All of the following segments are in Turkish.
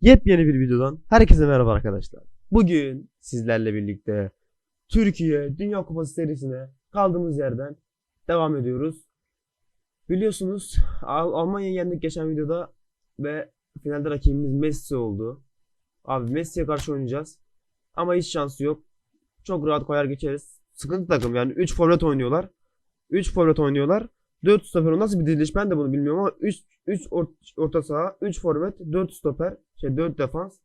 Yepyeni bir videodan herkese merhaba arkadaşlar. Bugün sizlerle birlikte Türkiye Dünya Kupası serisine kaldığımız yerden devam ediyoruz. Biliyorsunuz Al- Almanya'yı yendik geçen videoda ve finalde rakibimiz Messi oldu. Abi Messi'ye karşı oynayacağız. Ama hiç şansı yok. Çok rahat koyar geçeriz. Sıkıntı takım yani 3 forvet oynuyorlar. 3 forvet oynuyorlar. 4 stoper nasıl bir diziliş ben de bunu bilmiyorum ama 3 3 orta saha, 3 forvet, 4 stoper, şey 4 defans.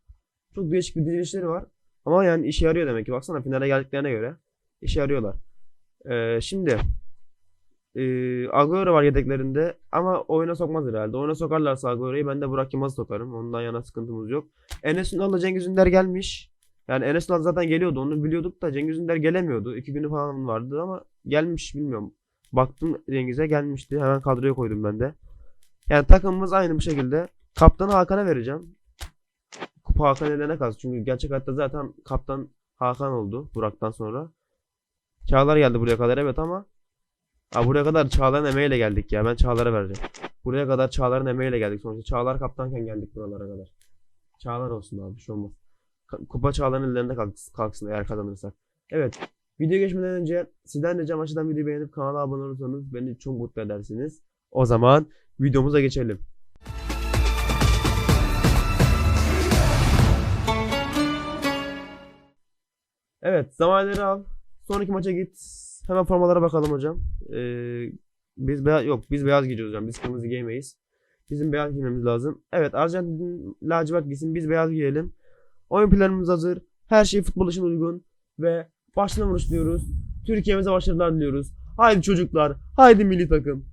Çok değişik bir dizilişleri var. Ama yani işe yarıyor demek ki. Baksana finale geldiklerine göre işe yarıyorlar. Ee, şimdi e, Agüero var yedeklerinde ama oyuna sokmaz herhalde. Oyuna sokarlarsa Agüero'yu ben de Burak Yılmaz'ı sokarım. Ondan yana sıkıntımız yok. Enes Ünal'la Cengiz Ünder gelmiş. Yani Enes Ünal zaten geliyordu. Onu biliyorduk da Cengiz Ünder gelemiyordu. İki günü falan vardı ama gelmiş bilmiyorum. Baktım Cengiz'e gelmişti. Hemen kadroya koydum ben de. Yani takımımız aynı bu şekilde. Kaptanı Hakan'a vereceğim. Kupa Hakan elene kalsın. Çünkü gerçek hayatta zaten kaptan Hakan oldu Burak'tan sonra. Çağlar geldi buraya kadar evet ama Aa, buraya kadar Çağlar'ın emeğiyle geldik ya. Ben Çağlar'a vereceğim. Buraya kadar Çağlar'ın emeğiyle geldik sonuçta. Çağlar kaptanken geldik buralara kadar. Çağlar olsun abi bir şey olmaz. Kupa Çağlar'ın ellerinde kalksın, kalksın eğer kazanırsak. Evet. Video geçmeden önce sizden ricam aşağıdan videoyu beğenip kanala abone olursanız beni çok mutlu edersiniz. O zaman videomuza geçelim. Evet, zamanları al. Sonraki maça git. Hemen formalara bakalım hocam. Ee, biz beyaz yok, biz beyaz giyeceğiz hocam. Biz kırmızı giymeyiz. Bizim beyaz giymemiz lazım. Evet, Arjantin lacivert giysin. Biz beyaz giyelim. Oyun planımız hazır. Her şey futbol için uygun ve başlamış diyoruz. Türkiye'mize başarılar diliyoruz. Haydi çocuklar, haydi milli takım.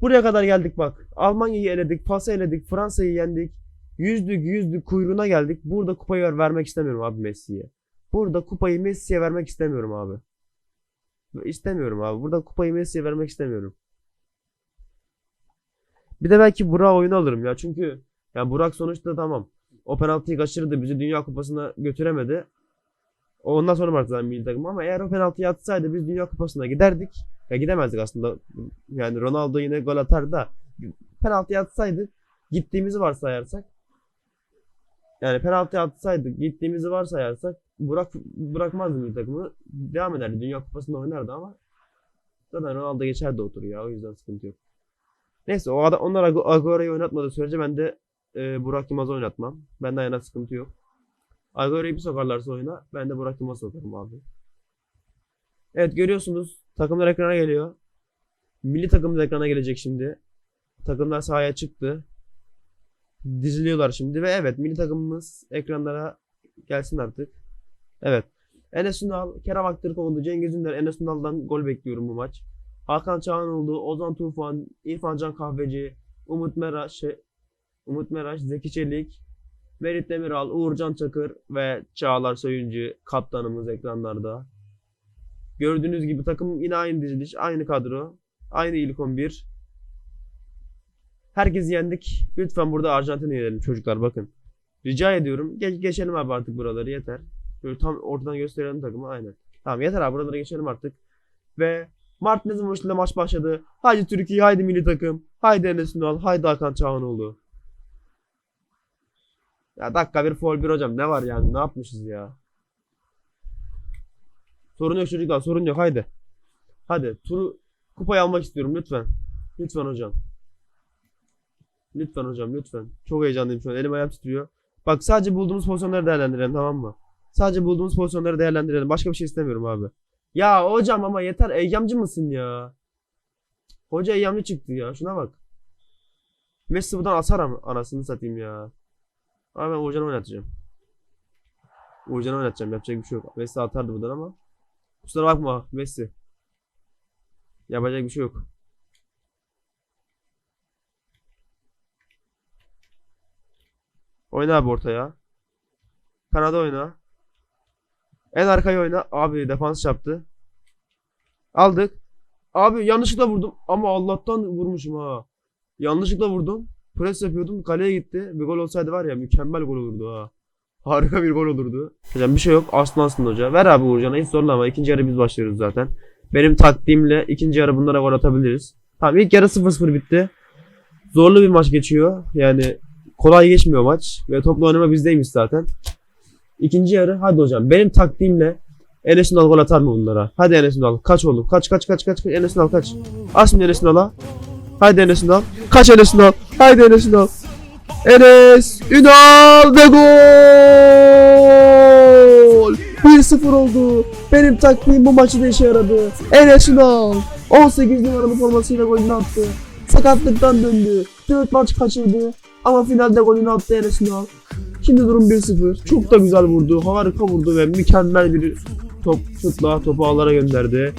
Buraya kadar geldik bak. Almanya'yı eledik, Fas'ı eledik, Fransa'yı yendik. Yüzdük yüzdük kuyruğuna geldik. Burada kupayı ver- vermek istemiyorum abi Messi'ye. Burada kupayı Messi'ye vermek istemiyorum abi. İstemiyorum abi. Burada kupayı Messi'ye vermek istemiyorum. Bir de belki Burak oyunu alırım ya. Çünkü ya Burak sonuçta tamam. O penaltıyı kaçırdı. Bizi Dünya Kupası'na götüremedi. Ondan sonra vardı zaten milli takım ama eğer o penaltıyı atsaydı biz Dünya Kupası'na giderdik. Ya gidemezdik aslında. Yani Ronaldo yine gol atar da penaltıyı atsaydık gittiğimizi varsayarsak yani penaltı atsaydık gittiğimizi varsayarsak Burak bırakmazdı milli takımı. Devam ederdi. Dünya Kupası'nda oynardı ama zaten Ronaldo geçerdi otur ya. O yüzden sıkıntı yok. Neyse o adam, onlar Agüero'yu oynatmadığı sürece ben de e, Burak Yılmaz'ı oynatmam. Benden yana sıkıntı yok. Agüero'yu bir sokarlarsa oyuna ben de Burak Yılmaz'ı sokarım abi. Evet görüyorsunuz takımlar ekrana geliyor. Milli takımımız ekrana gelecek şimdi. Takımlar sahaya çıktı. Diziliyorlar şimdi ve evet milli takımımız ekranlara gelsin artık. Evet. Enes Ünal, Kerem Aktürkoğlu, Cengiz Ünder, Enes Ünal'dan gol bekliyorum bu maç. Hakan Çağanoğlu, Ozan Tufan, İrfan Can Kahveci, Umut Meraş, Umut Meraş, Zeki Çelik, Merit Demiral, Uğurcan Çakır ve Çağlar Söyüncü kaptanımız ekranlarda. Gördüğünüz gibi takım yine aynı diziliş, aynı kadro, aynı ilk 11. Herkesi yendik. Lütfen burada Arjantin'i yenelim çocuklar bakın. Rica ediyorum. Geç, geçelim abi artık buraları yeter. Böyle tam ortadan gösterelim takımı aynen. Tamam yeter abi buralara geçelim artık. Ve Martinez'in vuruşuyla maç başladı. Haydi Türkiye, haydi milli takım. Haydi Enes Ünal, haydi Hakan Çağanoğlu. Ya dakika bir foul bir hocam ne var yani ne yapmışız ya. Sorun yok çocuklar sorun yok haydi. Hadi turu kupayı almak istiyorum lütfen. Lütfen hocam. Lütfen hocam lütfen. Çok heyecanlıyım şu an elim ayağım titriyor. Bak sadece bulduğumuz pozisyonları değerlendirelim tamam mı? Sadece bulduğumuz pozisyonları değerlendirelim. Başka bir şey istemiyorum abi. Ya hocam ama yeter eyyamcı mısın ya? Hoca eyyamcı çıktı ya şuna bak. Messi buradan asar anasını satayım ya. Ama ben Uğurcan'ı oynatacağım. Uğurcan'ı oynatacağım. Yapacak bir şey yok. Messi atardı buradan ama. Kusura bakma Messi. Yapacak bir şey yok. Oyna abi ortaya. Kanada oyna. En arkaya oyna. Abi defans yaptı. Aldık. Abi yanlışlıkla vurdum. Ama Allah'tan vurmuşum ha. Yanlışlıkla vurdum. Pres yapıyordum. Kaleye gitti. Bir gol olsaydı var ya mükemmel gol olurdu ha. Harika bir gol olurdu. Hocam bir şey yok. Aslansın hoca. Ver abi Uğurcan'a hiç zorlama. İkinci yarı biz başlıyoruz zaten. Benim taktiğimle ikinci yarı bunlara gol atabiliriz. Tamam ilk yarı 0-0 bitti. Zorlu bir maç geçiyor. Yani kolay geçmiyor maç. Ve toplu oynama bizdeymiş zaten. İkinci yarı hadi hocam benim taktiğimle Enes Ünal gol atar mı bunlara? Hadi Enes Ünal kaç oğlum kaç kaç kaç kaç Enes Ünal kaç. Aç şimdi Enes Ünal'a. Hadi Enes Ünal. Kaç Enes Ünal. Haydi Enes Ünal. Enes Ünal ve gol. 1-0 oldu. Benim taktiğim bu maçı da işe yaradı. Enes Ünal 18 numaralı formasıyla golünü attı. Sakatlıktan döndü. 4 maç kaçırdı. Ama finalde golünü attı Enes Ünal. Şimdi durum 1-0. Çok da güzel vurdu. Harika vurdu ve mükemmel bir top şutla topu ağlara gönderdi.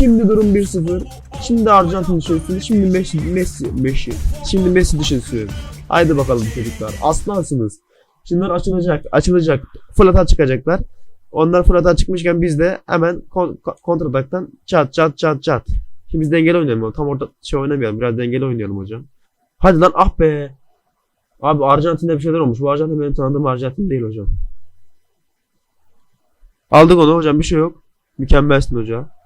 Şimdi durum 1-0. Şimdi Arjantin düşünsün. Şimdi Messi, Messi, Messi. Şimdi Messi düşünsün. Haydi bakalım çocuklar. Aslansınız. Şimdiler açılacak. Açılacak. Fırlata çıkacaklar. Onlar fırlata çıkmışken biz de hemen kon- ko- kontrataktan çat çat çat çat. Şimdi biz dengeli oynayalım. Tam orada şey oynamayalım. Biraz dengeli oynayalım hocam. Hadi lan ah be. Abi Arjantin'de bir şeyler olmuş. Bu Arjantin benim tanıdığım Arjantin değil hocam. Aldık onu hocam bir şey yok. Mükemmelsin hoca.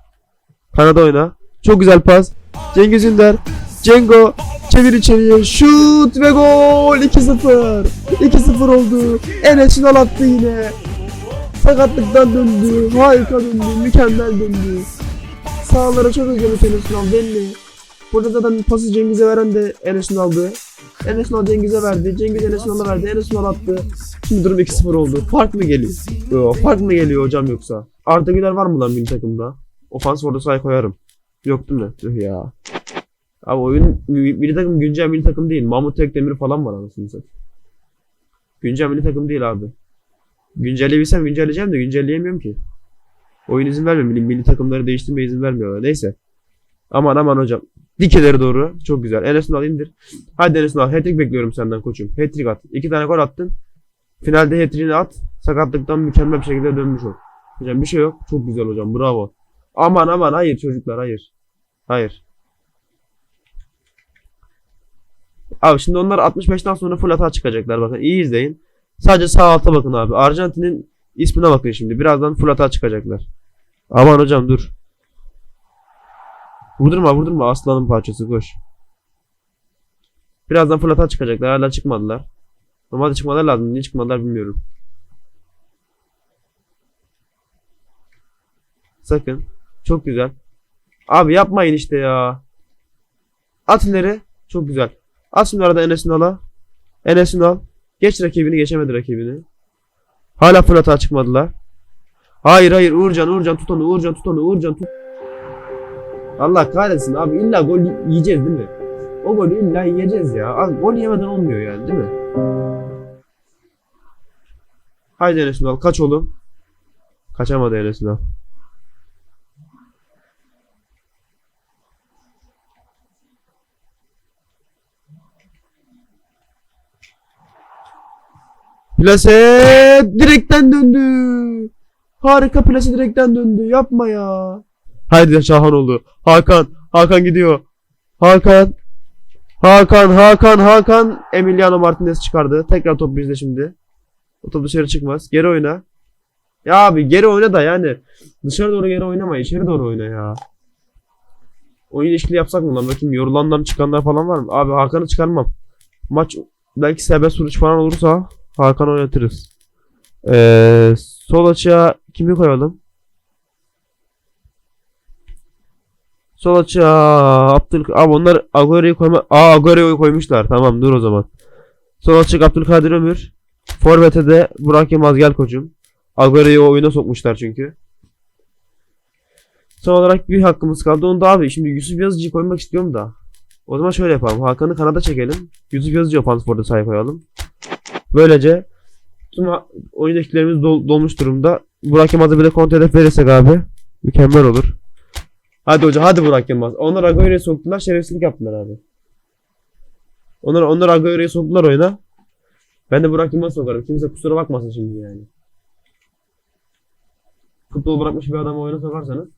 Kanada oyna. Çok güzel pas. Cengiz Ünder. Cengo. Çevir içeriye. Şut ve gol. 2-0. 2-0 oldu. Enes Ünal attı yine. Sakatlıktan döndü. Harika döndü. Mükemmel döndü. Sağlara çok özlemiş Enes Ünal belli. Burada zaten pası Cengiz'e veren de Enes Ünal'dı. Enes Ünal Cengiz'e verdi. Cengiz Enes Ünal'a verdi. Enes Ünal attı. Şimdi durum 2-0 oldu. Fark mı geliyor? Yo, fark mı geliyor hocam yoksa? Arda Güler var mı lan milli takımda? Ofans say koyarım. Yok değil mi? Tüh ya. Abi oyun milli takım güncel milli takım değil. Mahmut Tekdemir falan var anasını satayım. Güncel milli takım değil abi. Güncelleyebilsem güncelleyeceğim de güncelleyemiyorum ki. Oyun izin vermiyor. Milli, milli takımları değiştirmeye izin vermiyorlar. Neyse. Aman aman hocam. Dik ileri doğru. Çok güzel. Enes Ünal indir. Hadi Enes Ünal. Hat-trick bekliyorum senden koçum. Hat-trick at. İki tane gol attın. Finalde hat-trick'ini at. Sakatlıktan mükemmel bir şekilde dönmüş ol. Hocam bir şey yok. Çok güzel hocam. Bravo. Aman aman hayır çocuklar hayır. Hayır. Abi şimdi onlar 65'ten sonra full hata çıkacaklar bakın. İyi izleyin. Sadece sağ alta bakın abi. Arjantin'in ismine bakın şimdi. Birazdan full hata çıkacaklar. Aman hocam dur. Vurdurma vurdurma aslanın parçası koş. Birazdan full hata çıkacaklar. Hala çıkmadılar. Normalde çıkmaları lazım. Niye çıkmadılar bilmiyorum. Sakın. Çok güzel. Abi yapmayın işte ya. At. Çok güzel. At şimdi arada Enes Ünal'a. Enes Ünal. Geç rakibini geçemedi rakibini. Hala full hata çıkmadılar. Hayır hayır Uğurcan Uğurcan tut onu Uğurcan tut onu Uğurcan tut. Allah kahretsin abi illa gol yiyeceğiz değil mi? O golü illa yiyeceğiz ya. Abi gol yemeden olmuyor yani değil mi? Haydi Enes Ünal kaç oğlum. Kaçamadı Enes Ünal. Plase direkten döndü. Harika plase direkten döndü. Yapma ya. Haydi Şahan oldu. Hakan. Hakan gidiyor. Hakan. Hakan, Hakan, Hakan. Emiliano Martinez çıkardı. Tekrar top bizde şimdi. O top dışarı çıkmaz. Geri oyna. Ya abi geri oyna da yani. Dışarı doğru geri oynama. içeri doğru oyna ya. Oyun ilişkili yapsak mı lan? Bakayım yorulanlar çıkanlar falan var mı? Abi Hakan'ı çıkarmam. Maç belki serbest vuruş falan olursa Hakan oynatırız. Ee, sol açığa kimi koyalım? Sol açığa Abdül Abi onlar Agüero'yu koyma Aa Agüero'yu koymuşlar. Tamam dur o zaman. Sol açık Abdülkadir Ömür. Forvet'e de Burak Yılmaz gel koçum. Agüero'yu oyuna sokmuşlar çünkü. Son olarak bir hakkımız kaldı. Onu da abi şimdi Yusuf Yazıcı'yı koymak istiyorum da. O zaman şöyle yapalım. Hakan'ı kanada çekelim. Yusuf Yazıcı ofans forda sahip koyalım. Böylece tüm ha- oyun ekiplerimiz dol- dolmuş durumda. Burak Yılmaz'a bir de kontrol hedef verirsek abi mükemmel olur. Hadi hoca hadi Burak Yılmaz. Onlar Agüero'ya soktular şerefsizlik yaptılar abi. Onlar, onlar Agüero'ya soktular oyuna. Ben de Burak Yılmaz sokarım. Kimse kusura bakmasın şimdi yani. Futbol bırakmış bir adamı oyuna sokarsanız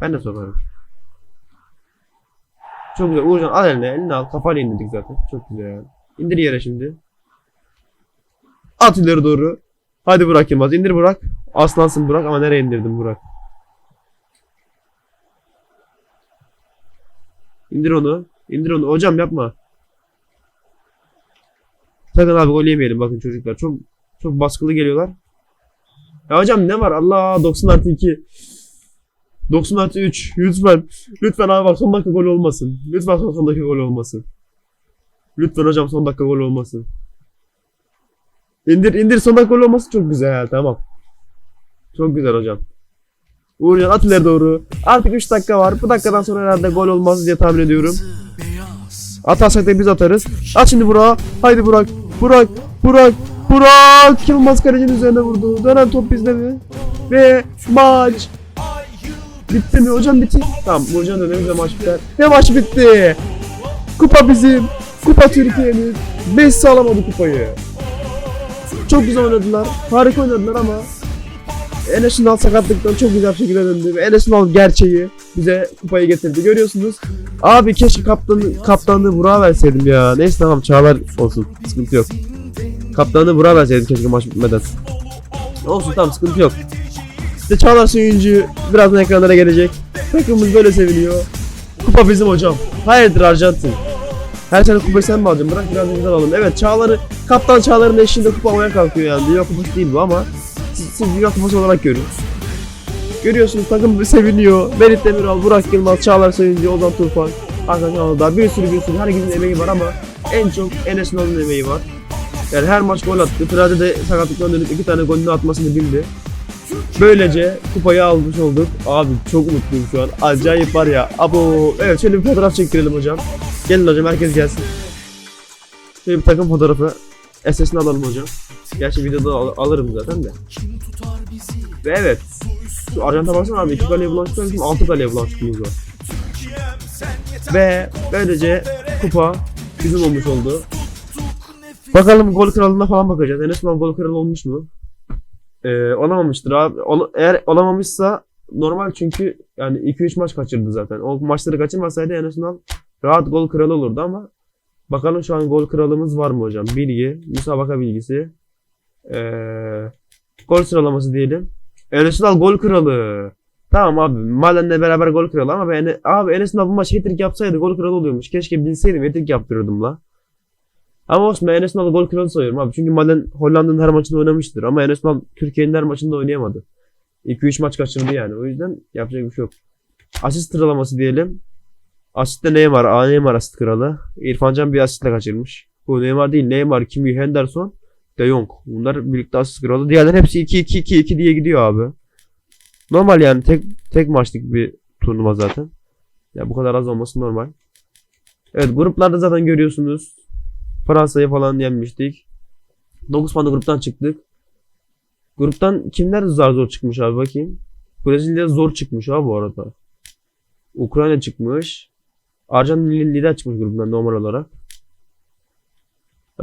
ben de sokarım. Çok güzel. Uğurcan al eline. Elini al. Kafayla indirdik zaten. Çok güzel yani. İndir yere şimdi. At ileri doğru. Hadi Burak Yılmaz. İndir Burak. Aslansın Burak ama nereye indirdin Burak? İndir onu. İndir onu. Hocam yapma. Sakın abi gol yemeyelim bakın çocuklar. Çok çok baskılı geliyorlar. Ya hocam ne var? Allah 90 artı 2. 90 artı 3. Lütfen. Lütfen abi bak son dakika gol olmasın. Lütfen son, dakika gol olmasın. Lütfen hocam son dakika gol olmasın. İndir indir son dakika gol olması çok güzel tamam. Çok güzel hocam. Uğurcan at ileri doğru. Artık 3 dakika var. Bu dakikadan sonra herhalde gol olmaz diye tahmin ediyorum. Atarsak da biz atarız. At şimdi Burak. Haydi Burak. Burak. Burak. Burak. Yılmaz kalecinin üzerine vurdu. Dönen top bizde mi? Ve maç. Bitti mi? Hocam bitti. Tamam. Hocam dönemimizde maç biter. Ve maç bitti. Kupa bizim. Kupa Türkiye'nin. Messi alamadı kupayı. Çok güzel oynadılar. Harika oynadılar ama Enes Ünal sakatlıktan çok güzel şekilde döndü ve Enes Ünal gerçeği bize kupayı getirdi. Görüyorsunuz. Abi keşke kaptanı, kaptanlığı Burak'a verseydim ya. Neyse tamam Çağlar olsun. Sıkıntı yok. Kaptanlığı Burak'a verseydim keşke maç bitmeden. Olsun tamam sıkıntı yok. İşte Çağlar Söyüncü birazdan ekranlara gelecek. Takımımız böyle seviniyor. Kupa bizim hocam. Hayırdır Arjantin? Her sene kupayı sen mi alacaksın? Bırak biraz biz alalım. Evet Çağlar'ı, kaptan Çağlar'ın eşliğinde kupa almaya kalkıyor yani. Dünya kupası değil bu ama siz, siz Dünya kupası olarak görün. Görüyorsunuz takım seviniyor. Merit Demiral, Burak Yılmaz, Çağlar Sayıncı, Ozan Tufan, Hakan Kanal'da bir sürü bir sürü herkesin emeği var ama en çok Enes Ünal'ın emeği var. Yani her maç gol attı. Trade de sakatlıktan dönüp iki tane golünü atmasını bildi. Böylece kupayı almış olduk. Abi çok mutluyum şu an. Acayip var ya. Abo. Evet şöyle bir fotoğraf çektirelim hocam. Gelin hocam herkes gelsin. Şöyle bir takım fotoğrafı. SS'ini alalım hocam. Gerçi videoda al- alırım zaten de. Ve evet. Şu Arjantin'e baksana abi. 2 kaleye bulaştık. 6 kaleye bulaştığımız var. Ve böylece kupa bizim olmuş oldu. Bakalım gol kralına falan bakacağız. Enes Ünal gol kralı olmuş mu? Ee, olamamıştır abi. Ol- eğer olamamışsa normal çünkü yani 2-3 maç kaçırdı zaten. O maçları kaçırmasaydı Enes Ünal rahat gol kralı olurdu ama bakalım şu an gol kralımız var mı hocam? Bilgi, müsabaka bilgisi. Ee, gol sıralaması diyelim. Enes Ünal gol kralı. Tamam abi. Malen'le beraber gol kralı ama ben abi Enes Ünal bu maç hat-trick yapsaydı gol kralı oluyormuş. Keşke bilseydim hat-trick yaptırırdım la. Ama olsun ben Enes Ünal'ı gol kralı sayıyorum abi. Çünkü Malen Hollanda'nın her maçında oynamıştır. Ama Enes Ünal Türkiye'nin her maçında oynayamadı. 2-3 maç kaçırdı yani. O yüzden yapacak bir şey yok. Asist sıralaması diyelim. Asiste Neymar. Aa, Neymar asist kralı. İrfan Can bir asistle kaçırmış. Bu Neymar değil. Neymar, Kimi, Henderson, De Jong. Bunlar birlikte asist kralı. Diğerleri hepsi 2-2-2-2 diye gidiyor abi. Normal yani tek tek maçlık bir turnuva zaten. Ya bu kadar az olması normal. Evet gruplarda zaten görüyorsunuz. Fransa'yı falan yenmiştik. 9 puanlı gruptan çıktık. Gruptan kimler zar zor çıkmış abi bakayım. Brezilya zor çıkmış abi bu arada. Ukrayna çıkmış. Li- lider çıkmış gruptan normal olarak.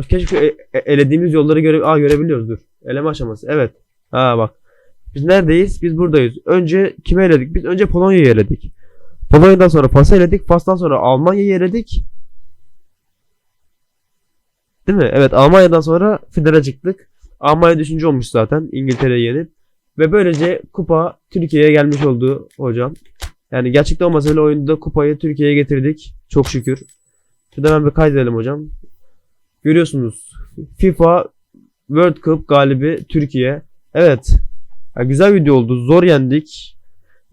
Keşke e- e- elediğimiz yolları göre Aa, görebiliyoruz dur. Eleme aşaması. Evet. Ha bak. Biz neredeyiz? Biz buradayız. Önce kime eledik? Biz önce Polonya'yı eledik. Polonya'dan sonra Fas'ı eledik. Fas'tan sonra Almanya'yı eledik. Değil mi? Evet Almanya'dan sonra finale çıktık. Almanya düşünce olmuş zaten İngiltere'yi yenip. Ve böylece kupa Türkiye'ye gelmiş oldu hocam. Yani gerçekten olmasa bile oyunda kupayı Türkiye'ye getirdik. Çok şükür. Şurada hemen bir kaydedelim hocam. Görüyorsunuz. FIFA World Cup galibi Türkiye. Evet. Ya güzel video oldu. Zor yendik.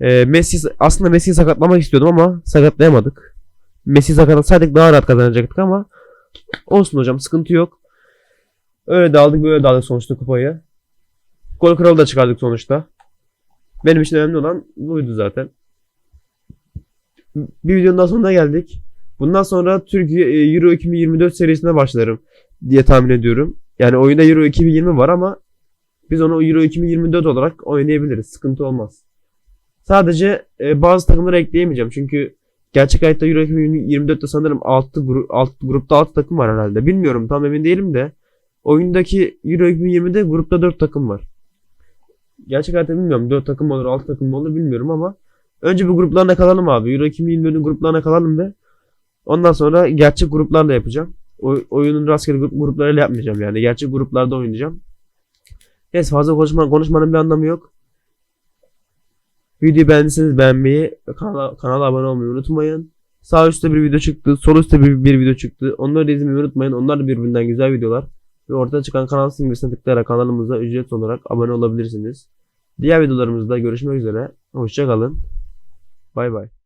Ee, Messi aslında Messi'yi sakatlamak istiyordum ama sakatlayamadık. Messi sakatlasaydık daha rahat kazanacaktık ama olsun hocam sıkıntı yok. Öyle de aldık böyle de aldık sonuçta kupayı. Gol kralı da çıkardık sonuçta. Benim için önemli olan buydu zaten. Bir videonun daha sonuna geldik. Bundan sonra Türkiye Euro 2024 serisine başlarım diye tahmin ediyorum. Yani oyunda Euro 2020 var ama biz onu Euro 2024 olarak oynayabiliriz. Sıkıntı olmaz. Sadece e, bazı takımları ekleyemeyeceğim. Çünkü gerçek hayatta Euro 2024'te sanırım 6 grup, alt, grupta 6 takım var herhalde. Bilmiyorum tam emin değilim de. Oyundaki Euro 2020'de grupta 4 takım var. Gerçek hayatta bilmiyorum. 4 takım olur 6 takım olur bilmiyorum ama önce bir gruplarına kalalım abi. Euro 2024'ün gruplarına kalalım ve ondan sonra gerçek gruplarla yapacağım. O, oyunun rastgele grup, gruplarıyla yapmayacağım yani. Gerçek gruplarda oynayacağım. Neyse fazla konuşma, konuşmanın bir anlamı yok. Videoyu beğendiyseniz beğenmeyi kanala, kanala abone olmayı unutmayın. Sağ üstte bir video çıktı. Sol üstte bir, bir video çıktı. Onları da izlemeyi unutmayın. Onlar da birbirinden güzel videolar. ve ortaya çıkan kanal simgesine tıklayarak kanalımıza ücretsiz olarak abone olabilirsiniz. Diğer videolarımızda görüşmek üzere. Hoşçakalın. Bye bye.